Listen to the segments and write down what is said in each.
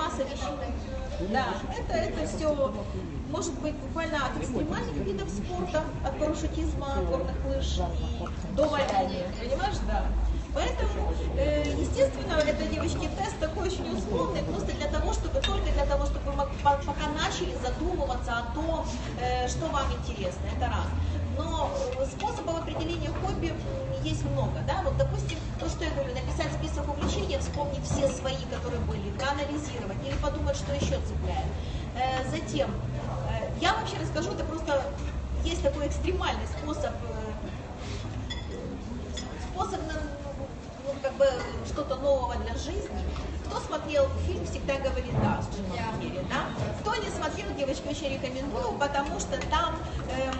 масса вещей. Да, это, это все может быть буквально от экстремальных видов спорта, от парашютизма, горных лыж и до валяния. Понимаешь, да. Поэтому, э, естественно, это, девочки, тест такой очень условный, просто для того, чтобы, только для того, чтобы мы пока начали задумываться о том, э, что вам интересно, это раз. Но э, способов определения хобби есть много, да, вот, допустим, то, что я говорю, написать список увлечений, вспомнить все свои, которые были, проанализировать или подумать, что еще цепляет. Затем, я вообще расскажу, это просто есть такой экстремальный способ, способ как бы что-то нового для жизни. Кто смотрел фильм «Всегда говорит да» с Джимом Керри, да? Кто не смотрел, девочки, очень рекомендую, потому что там, эм,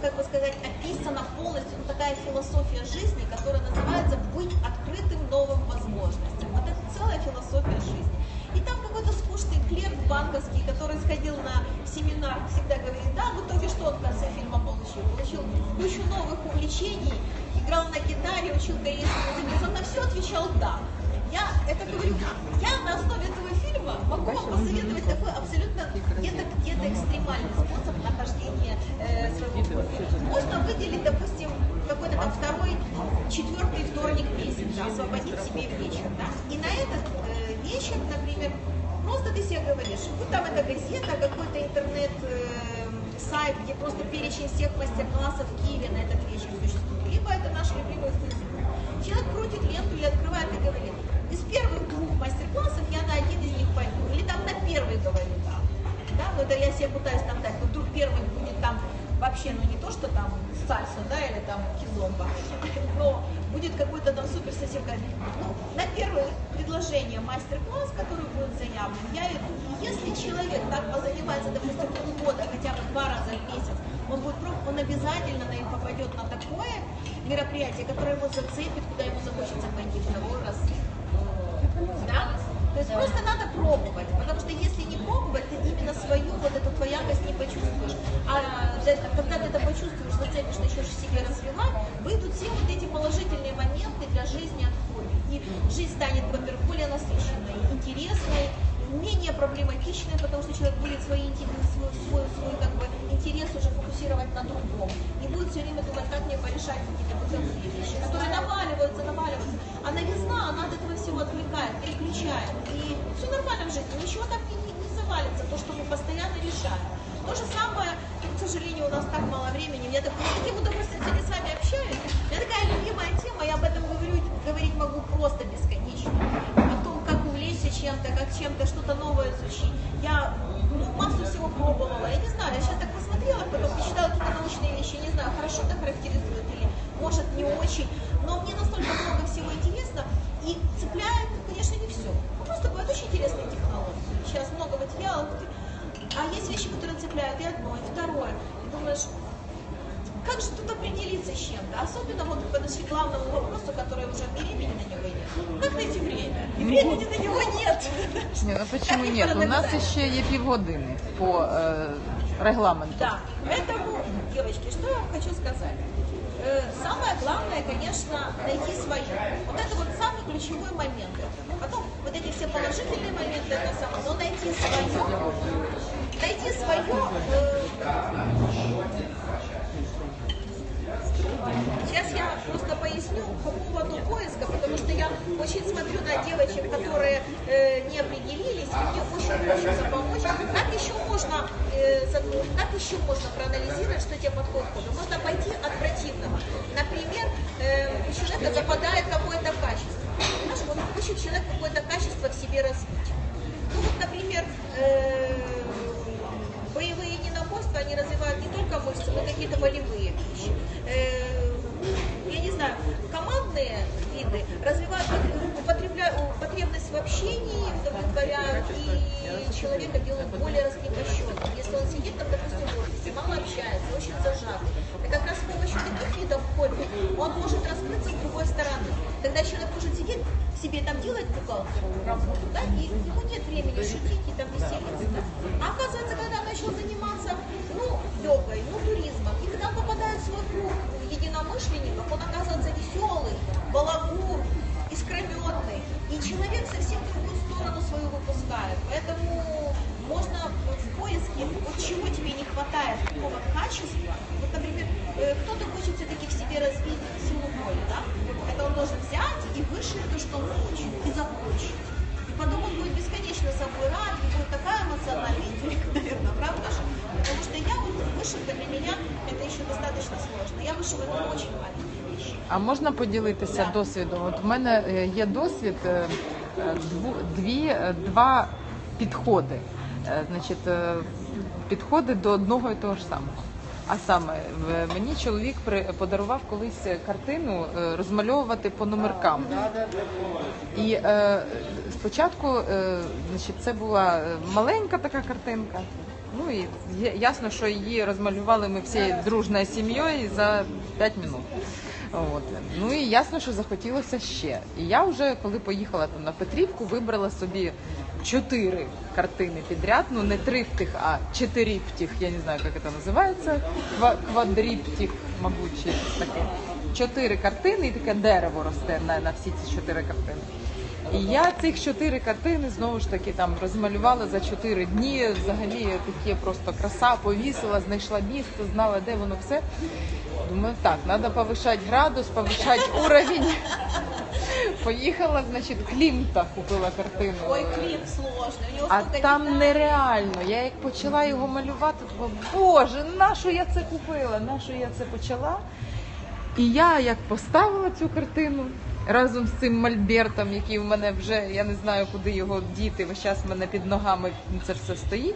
как бы сказать, описана полностью ну, такая философия жизни, которая называется «быть открытым новым возможностям». Вот это целая философия жизни. И там какой-то скучный клерк банковский, который сходил на семинар, всегда говорит, да, в итоге что он в конце фильма получил? Получил кучу новых увлечений, играл на гитаре, учил корейский язык, он на все отвечал «да». Я это говорю, я на основе этого фильма могу вам посоветовать такой абсолютно где-то где-то экстремальный способ нахождения э, своего хобби. Можно выделить, допустим, какой-то там второй, четвертый вторник месяца, освободить себе вечер, да, и на этот э, вечер, например, просто ты себе говоришь, вот там эта газета, какой-то интернет э, сайт, где просто перечень всех мастер-классов в Киеве на этот вечер существует. Либо это наш любимый Facebook. Человек крутит ленту или открывает и говорит, из первых двух мастер-классов я на один из них пойду. Или там на первый говорю, да. Да, но это я себе пытаюсь там дать. Но вдруг первый будет там вообще, ну не то, что там сальса, да, или там кизомба, но будет какой-то там супер совсем ну, на первое предложение мастер-класс, который будет заявлен, я иду. И если человек так позанимается, допустим, полгода, хотя бы два раза в месяц, он будет пробовать, он обязательно наверное, попадет на такое мероприятие, которое его зацепит, куда ему захочется пойти второй раз. Да? То есть просто надо пробовать, потому что мало времени. Я так, таким удовольствием сегодня с вами общаюсь. У меня такая любимая тема, я об этом говорю, говорить могу просто бесконечно чем-то, как чем-то что-то новое изучить. Я ну, массу всего пробовала, я не знаю, я сейчас так посмотрела, потом почитала какие-то научные вещи, не знаю, хорошо это характеризует или может не очень, но мне настолько много всего интересно и цепляет, конечно, не все. Ну, просто бывают очень интересные технологии. Сейчас много материалов, а есть вещи, которые цепляют и одно, и второе. И думаешь, как же тут определиться с чем-то? Особенно вот подошли к главному вопросу, который уже времени на него нет. Как найти время? И времени на него нет. Ні, ну почему нет? У нас ще є півгодини по е, регламенту. Да, поэтому, девочки, что я вам хочу сказать? Э, самое главное, конечно, найти свое. Вот это вот самый ключевой момент. Потом вот эти все положительные моменты, это самое, но найти свое, найти свое, э, я просто поясню по поводу поиска, потому что я очень смотрю на девочек, которые э, не определились, и мне очень хочется помочь. Как еще можно, э, как еще можно проанализировать, что тебе подходит хобби? Можно пойти от противного. Например, э, у человека западает какое-то качество. Знаешь, вот хочет человек какое-то качество в себе развить. Ну вот, например, э, боевые единоборства, они развивают не только мышцы, но и какие-то волевые вещи. Я не знаю, командные виды развивают потребность в общении, удовлетворяют, и человека делают более раскрепощенным. Если он сидит, там, допустим, в офисе, мало общается, очень зажатый, и как раз с помощью таких видов хобби он может раскрыться с другой стороны. Тогда человек может сидеть себе там делать бухгалтерскую работу, да, и у него нет времени шутить и там веселиться. А оказывается, когда он начал заниматься, ну, йогой, ну, туризмом, он попадает в свой круг единомышленников, он оказывается веселый, балагур, искрометный, И человек совсем другую сторону свою выпускает. Поэтому можно в поиске, вот чего тебе не хватает, какого качества. Вот, например, э, кто-то хочет все-таки в себе развить силу воли, да? А можна поділитися досвідом? От в мене е, є досвід, е, дві, е, два підходи. Значить, підходи до одного і того ж самого. А саме мені чоловік подарував колись картину розмальовувати по номеркам. І е, спочатку, е, значить, це була маленька така картинка. Ну і ясно, що її розмалювали ми всією дружною сім'єю за 5 минут. От. Ну і ясно, що захотілося ще. І я вже, коли поїхала там на Петрівку, вибрала собі чотири картини підряд. Ну не триптих, а чотиріптих, я не знаю, як це називається. Ква- Квадріптих, мабуть, таке. Чотири картини і таке дерево росте на, на всі ці чотири картини. І я цих чотири картини знову ж таки там розмалювала за чотири дні. Взагалі таке просто краса, повісила, знайшла місце, знала, де воно все. Думаю, так, треба повишати градус, повишати уровень. Поїхала, значить, Клімта купила картину. Ой, клип сложный, у него А там деталей. нереально. Я як почала його малювати, то боже, на що я це купила? На що я це почала? І я як поставила цю картину разом з цим мольбертом, який в мене вже я не знаю, куди його діти. Весь час в мене під ногами це все стоїть.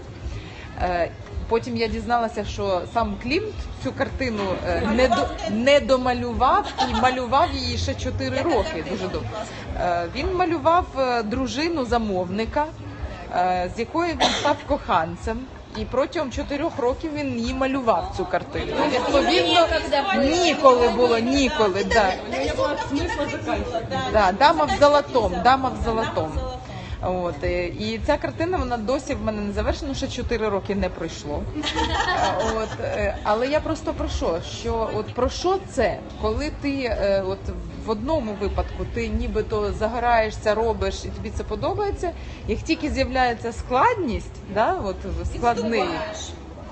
Е, Потім я дізналася, що сам Клімт цю картину е, не, до, не домалював і малював її ще 4 роки. Дуже довго. Е, Він малював дружину замовника, з якою він став коханцем. І протягом чотирьох років він її малював цю картину. Відповідно, ніколи було, ніколи. Да. Да, дама в золотом, дама в золотом. От е, і ця картина вона досі в мене не завершена, ще 4 роки не пройшло. От, е, але я просто про що? Що от про що це? Коли ти е, от в одному випадку ти нібито загораєшся, робиш і тобі це подобається, як тільки з'являється складність, да, от складний, Відступаєш.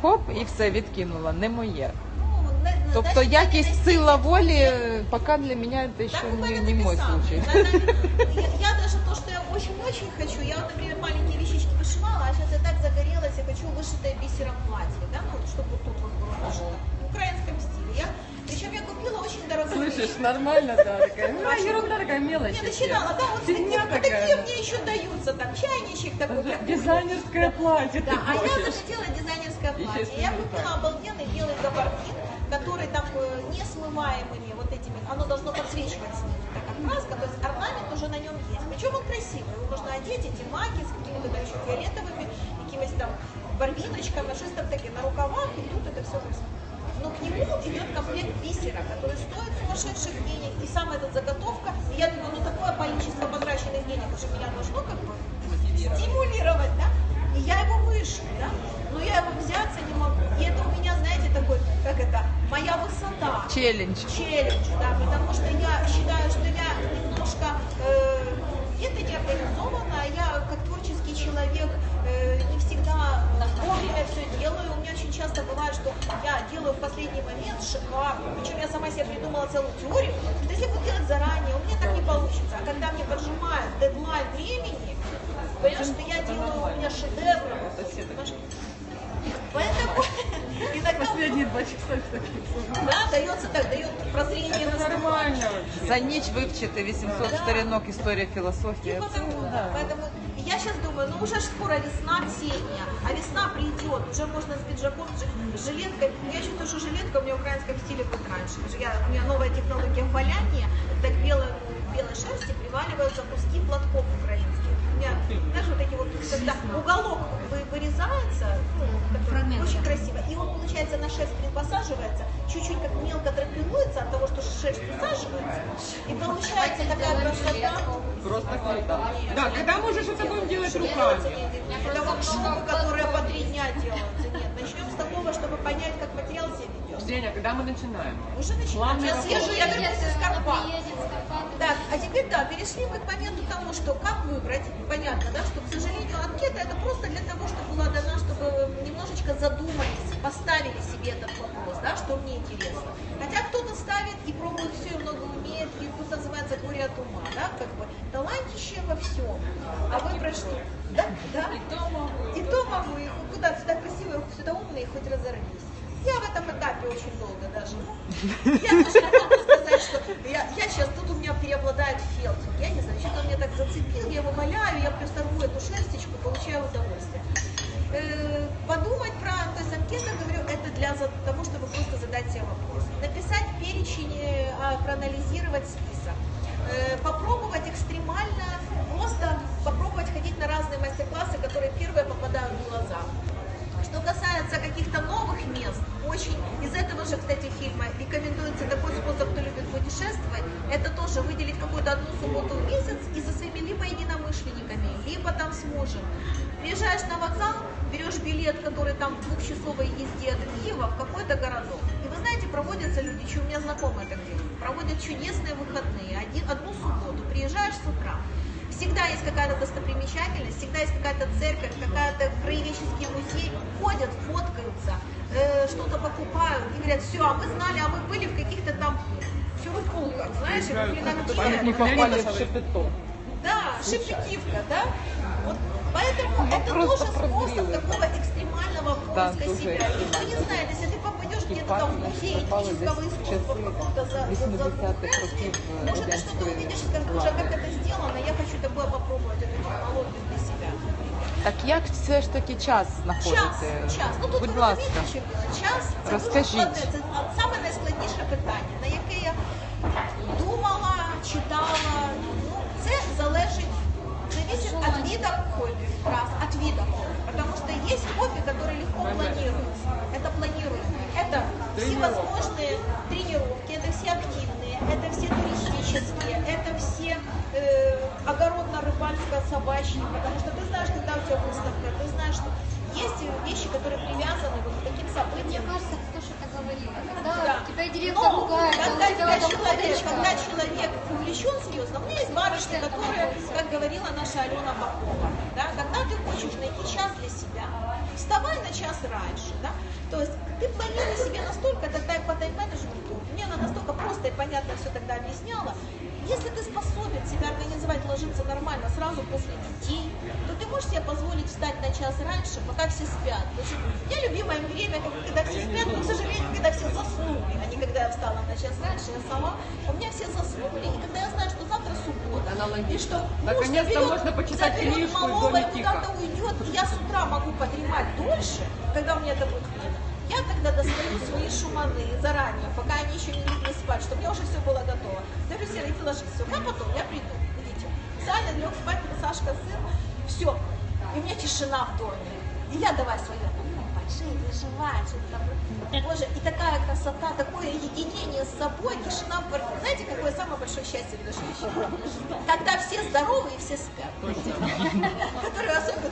хоп, і все відкинула, не моє. Ну, на- на- Тобто значит, якість на- сила волі е, поки для мене це ще Так, у не, меня не так и мой самое. случай. Да, да. Я, я даже то, что я очень-очень хочу, я вот, например, маленькие вещички вышивала, а сейчас я так загорелась, я хочу вышитое бисером платье, да, ну, вот, чтобы вот тут вот было вышито, в украинском стиле. Я, причем я купила очень дорогую Слышишь, вещь. нормально, да, такая. Ну, ерунда такая мелочь. Я начинала, да, вот Фигня такие, такая, такие мне еще даются, там, чайничек такой. Дизайнерское платье Да, а я захотела дизайнерское платье. Я купила обалденный белый габардин, который там э, несмываемыми вот этими, оно должно подсвечивать снизу, так как краска, то есть орнамент уже на нем есть. Причем он красивый, его можно одеть, эти маки с какими-то там еще фиолетовыми, какими-то там барвиночками, там такие, на рукавах, и тут это все красиво. Но к нему идет комплект бисера, который стоит сумасшедших денег, и сам этот заготовка, и я думаю, ну такое количество потраченных денег уже меня должно как бы стимулировать, да? И я его выше, да? Но я его взяться не могу. И это у меня, знаете, такой, как это, моя высота. Челлендж. Челлендж, да, потому что я считаю, что я немножко э, где-то неорганизована, я как творческий человек э, не всегда вовремя все делаю. У меня очень часто бывает, что я делаю в последний момент шикарно. Причем я сама себе придумала целую теорию, что если буду делать заранее, у меня так не получится. А когда мне поджимает дедлайн времени, понимаешь, что я делаю, у меня шедевр. Понимаешь? Поэтому иногда Последние два часа кстати. да, дается так, дает прозрение Это на нормально вообще. За ніч вивчити 800 сторінок історія філософії. Типа Це, такого, да. Поэтому я сейчас думаю, ну уже ж скоро весна, осенняя, а весна придет, уже можно с пиджаком, с жи- с жилеткой. Я считаю, что жилетка у меня в украинском стиле будет раньше. Потому что Я, у меня новая технология валяния, так белой, белой шерсти приваливаются куски платков украинских. Меня, знаешь, вот эти вот, когда уголок вы- вырезается, ну, очень красиво, и он, получается, на шерсть посаживается, чуть-чуть как мелко драпируется от того, что шерсть усаживается, и получается такая красота. Просто круто. Да, когда мы уже что-то будем делать руками? Это вот шубы, которые по три дня делаются. Нет, начнем с такого, чтобы понять, как материал себя ведет. Женя, когда мы начинаем? Уже начинаем. Сейчас съезжу, я вернусь из Карпат. Так, а теперь, да, перешли мы к моменту тому, что как выбрать. Понятно, да, что, к сожалению, анкета это просто для того, чтобы была дана, чтобы немножечко задумались, поставили себе этот вопрос, да, что мне интересно. Хотя кто-то ставит и пробует все, и много умеет, и тут называется горе от ума, да, как бы талантище во всем. А вы прошли, да, да, и то могу, и то могу, и куда сюда красивые, сюда умные, хоть разорвись. Я в этом этапе очень долго даже. Я даже не могу сказать, что я, я сейчас, тут у меня преобладает фелтинг. Я не знаю, что-то меня так зацепил, я его валяю, я просто рву эту шерстичку, получаю удовольствие. Э, подумать про, то есть анкета, говорю, это для того, чтобы просто задать себе вопрос. Написать перечень, э, а, проанализировать список. Э, попробовать экстремально, просто попробовать ходить на разные мастер-классы, которые первые попадают в глаза. Что касается каких-то новых мест, очень из этого же, кстати, фильма рекомендуется такой способ, кто любит путешествовать, это тоже выделить какую-то одну субботу в месяц и со своими либо единомышленниками, либо там с мужем. Приезжаешь на вокзал, берешь билет, который там в двухчасовой езде от Киева в какой-то городок. И вы знаете, проводятся люди, что у меня знакомые так делают, проводят чудесные выходные, один, одну субботу, приезжаешь с утра, Всегда есть какая-то достопримечательность, всегда есть какая-то церковь, какая-то краеведческий музей. Ходят, фоткаются, э, что-то покупают и говорят, все, а мы знали, а мы были в каких-то там чурупулках, знаешь, и в Клинанче. Мы попали в шепетон. Да, шепетивка, да? Вот, поэтому это тоже способ такого экстремального поиска себя. Никто не знает, если ты попадешь где-то Ипат там в наш музей попали этнического десь искусства в часи каком-то за, за, за 80-х років может ты что-то радянської увидишь, скажешь, уже влади. как это сделано, я хочу такое попробовать, эту технологию для себя. Так як все ж таки час Час, знаходити? час. Ну тут Будь ви ласка. розумієте, що було? Час це Розкажіть. дуже складне. Це саме найскладніше питання, на яке я думала, читала. Ну, це залежить, зависит от вида хобби, раз, от вида хобби. Потому что есть хобби, которые легко планируются. Это планируемое. Это всевозможные тренировки, это все активные, это все туристические, это все э, огородно-рыбальско-собачьи, потому что ты знаешь, когда у тебя выставка, ты знаешь, что есть вещи, которые привязаны вот к таким Мне событиям. кажется, кто что-то говорила. Когда Да. тебя директор Но ругается, когда, у тебя когда человек, когда человек увлечен серьезно, у меня есть барышни, которые, как говорила наша Алена Бакова, да, когда ты хочешь найти час для себя, вставай на час раньше, да, то есть ты планируй себе настолько, это по тайм-менеджменту, мне она настолько просто и понятно все тогда объясняла, если ты способен себя организовать, ложиться нормально сразу после детей, то ты можешь себе позволить встать на час раньше, пока все спят. Потому меня любимое время, когда все спят, но, к сожалению, когда все заснули, а не когда я встала на час раньше, я сама, у меня все заснули, и когда я знаю, что и что муж Наконец-то можно почитать книжку и куда-то уйдет, я с утра могу подремать дольше, когда у меня это будет время. Я тогда достаю свои шуманы заранее, пока они еще не легли спать, чтобы меня уже все было готово. Говорю, Сера, иди ложись, все, я потом, я приду, идите. Саня лег спать, Сашка, сын, все. И у меня тишина в доме. И я давай свое, переживаем, что там. Боже, и такая красота, такое единение с собой, тишина в квартире. Знаете, какое самое большое счастье в нашей жизни? Когда все здоровы и все спят. Которые особенно,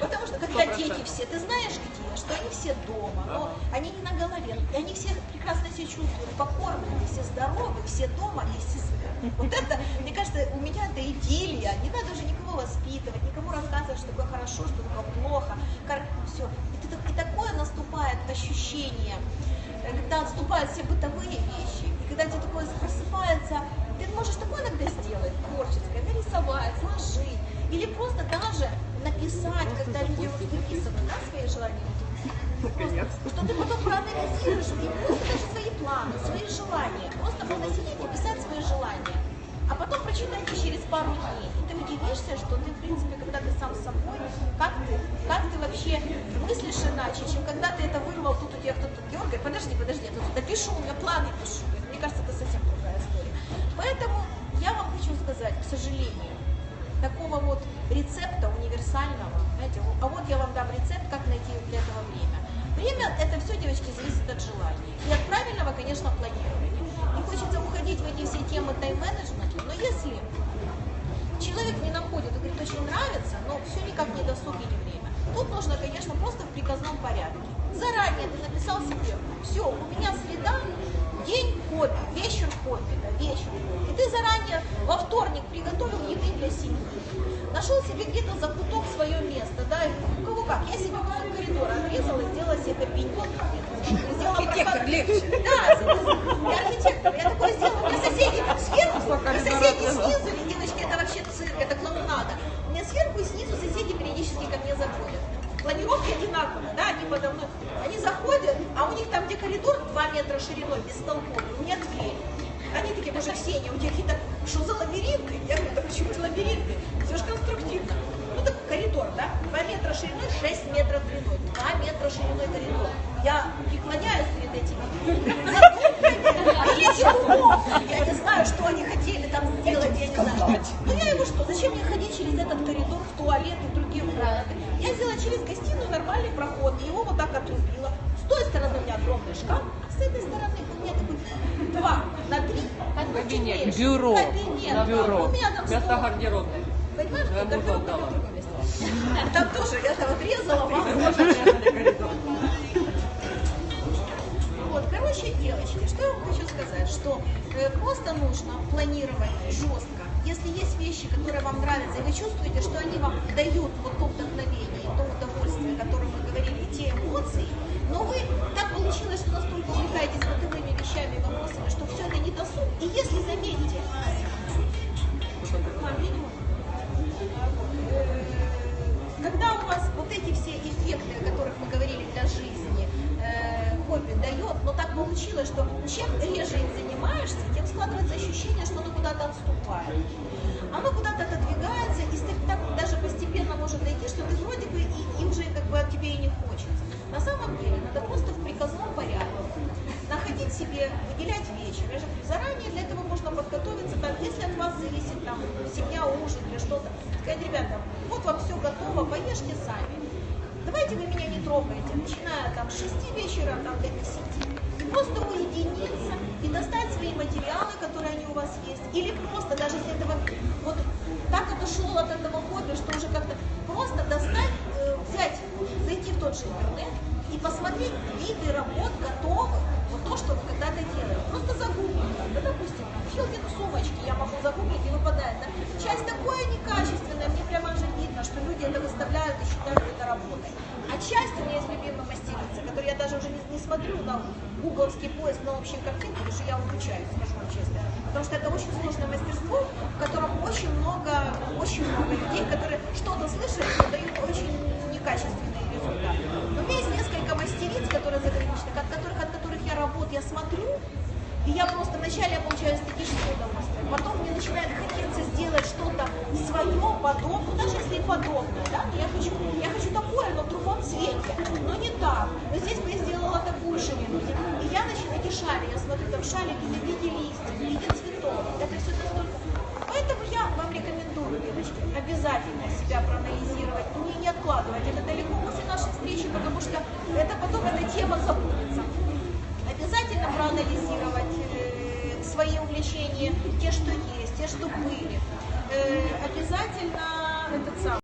потому что когда дети все, ты знаешь где, что они все дома, но они не на голове, и они все прекрасно себя чувствуют, покормлены, все здоровы, все дома и все спят. Вот это, мне кажется, у меня это идиллия, не надо уже никого воспитывать, никому рассказывать, что такое хорошо, что такое плохо, все. Такое наступает ощущение, когда отступают все бытовые вещи, и когда тебе такое просыпается, ты можешь такое иногда сделать, творческое, нарисовать, сложить, или просто даже написать, когда люди выписывают да, свои желания, Просто, что ты потом проанализируешь и просто даже свои планы, свои желания. Просто надо сидеть и писать свои желания. А потом прочитайте через пару дней. И ты удивишься, что ты, в принципе, когда ты сам с собой, как ты, как ты вообще мыслишь иначе, чем когда ты это вырвал, тут у тебя кто-то дергает. Подожди, подожди, я тут допишу, у меня планы пишу. Мне кажется, это совсем другая история. Поэтому я вам хочу сказать, к сожалению, такого вот рецепта универсального, знаете, а вот я вам дам рецепт, как найти для этого время. Время это все, девочки, зависит от желания. И от правильного, конечно, планирования. Не хочется уходить в эти все темы тайм-менеджмента, но если человек не находит и говорит, очень нравится, но все никак не досуг или время, Тут нужно, конечно, просто в приказном порядке. Заранее ты написал себе, все, у меня среда, день хобби, вечер хобби, да, вечер. И ты заранее во вторник приготовил еды для семьи. Нашел себе где-то закуток свое место, да, и у кого как. Я себе кусок коридора отрезала и кабинет. Сделала Архитектор легче. Да, я архитектор. Я такое сделала. Меня соседи сверху, меня соседи снизу, и, девочки, это вообще цирк, это клоунада. У меня сверху и снизу соседи периодически ко мне заходят. Планировки одинаковые, да, они подо мной. Они заходят, а у них там, где коридор 2 метра шириной, бестолковый, у меня дверь. Они такие, боже, Ксения, у тебя какие-то, что за лабиринты? Я говорю, да почему же лабиринты? Все же конструктивно. Коридор, да, 2 метра шириной, 6 метров длиной, 2 метра шириной коридор. Я преклоняюсь перед этими задумками. Я не знаю, что они хотели там сделать, я не знаю. Ну я его что, зачем мне ходить через этот коридор в туалет и другие комнаты? Я сделала через гостиную нормальный проход, и его вот так отрубила. С той стороны у меня огромный шкаф, а с этой стороны у меня такой два на три, Кабинет, бюро. Кабинет, да. бюро. У меня там Вместо стол. Я что другом месте. Там тоже я там отрезала, Вот, короче, девочки, что я вам хочу сказать, что э, просто нужно планировать жестко. Если есть вещи, которые вам нравятся, и вы чувствуете, что они вам дают вот то вдохновение, то удовольствие, о котором мы говорили, те эмоции, но вы так получилось, что настолько увлекаетесь бытовыми вещами и вопросами, что все это не досуг. И если заметите, а, минимум, когда у вас вот эти все эффекты, о которых мы говорили для жизни, э, хобби дает, но так получилось, что чем реже им занимаешься, тем складывается ощущение, что оно куда-то отступает. Оно куда-то отодвигается, и так, даже постепенно может дойти, что ты вроде бы и, и уже как бы от тебе и не хочется. На самом деле надо просто в приказном порядке находить себе, выделять вечер. Я же заранее для этого можно подготовиться, там, если от вас зависит там семья, ужин или что-то, сказать, ребята, вот вам все готово, поешьте сами. Давайте вы меня не трогаете, начиная там с 6 вечера там, до 10. И просто уединиться и достать свои материалы, которые они у вас есть. Или просто, даже если этого вот так отошел от этого хобби, что уже как-то просто достать, э, взять, зайти в тот же интернет и посмотреть виды работ работой. Часть у меня есть любимая мастерица, которую я даже уже не, не смотрю на гугловский поиск на общие картинки, потому что я обучаюсь, скажу вам честно. Потому что это очень сложное мастерство, в котором очень много, очень много людей, которые что-то слышали и дают очень некачественные результаты. Но у меня есть несколько мастериц, которые заграничных, от которых, от которых я работаю, я смотрю, и я просто вначале я получаю эстетическое удовольствие, потом мне начинает свое, подобное, даже если подобное, да, я хочу, я хочу такое, но в другом цвете, но не так, но здесь бы я сделала такую ширину, и я начинаю эти шали, я смотрю, там шалики в виде листьев, в виде цветов, это все настолько Поэтому я вам рекомендую, девочки, обязательно себя проанализировать, ну и не откладывать. Это далеко после нашей встречи, потому что это потом эта тема забудется. Обязательно проанализировать э, свои увлечения, те, что есть, те, что были. Э, обязательно этот сам.